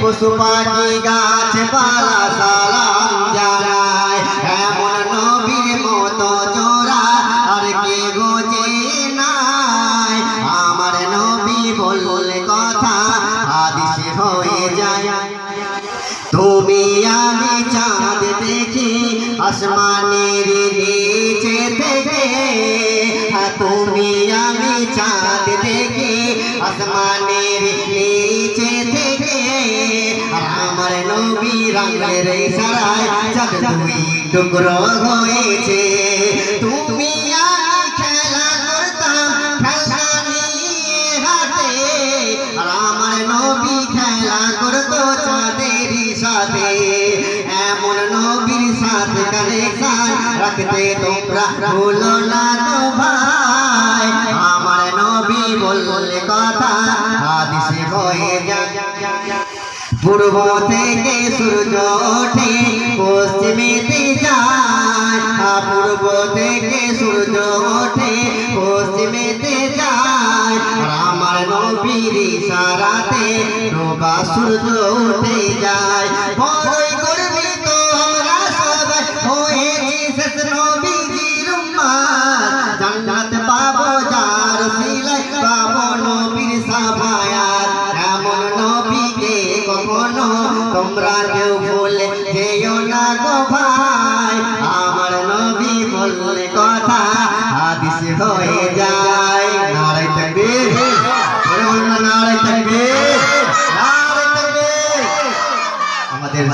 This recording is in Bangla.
পশু গাছ পালা সালাম জানায় এমন নবীর মতো চোরা আর কে গোজে নাই আমার নবী বললে কথা আদিশ হয়ে যায় তুমি আমি চাঁদ দেখি আসমানের নিচে থেকে তুমি আমি চাঁদ দেখি আসমানের নিচে আমার নবী রঙের সারায় চাঁদ দুই টুকরো হয়েছে। তুমি খেলা করতাম আমার নবী খেলা করতো চাঁদেরই সাথে। এমন নবীর সাথে কানেকশন রাখতে তোমরা ভুলো না তো ভাই। আমার নবী বললে কথা, হাদিসে হয়ে পূর্ব থেকে সূর্য ওঠে পশ্চিমেতে যায় পূর্ব থেকে সূর্য ওঠে পশ্চিমেতে যায় আমার নবীর ইশারাতে ডোবা সূর্য উঠে যায় কোনো তোমরা কেউ বলে যেও না গো ভাই। আমার নবী বললে কথা হাদিস হয়ে যায়। নারায় থাকবে। নারায় থাকবে। আমাদের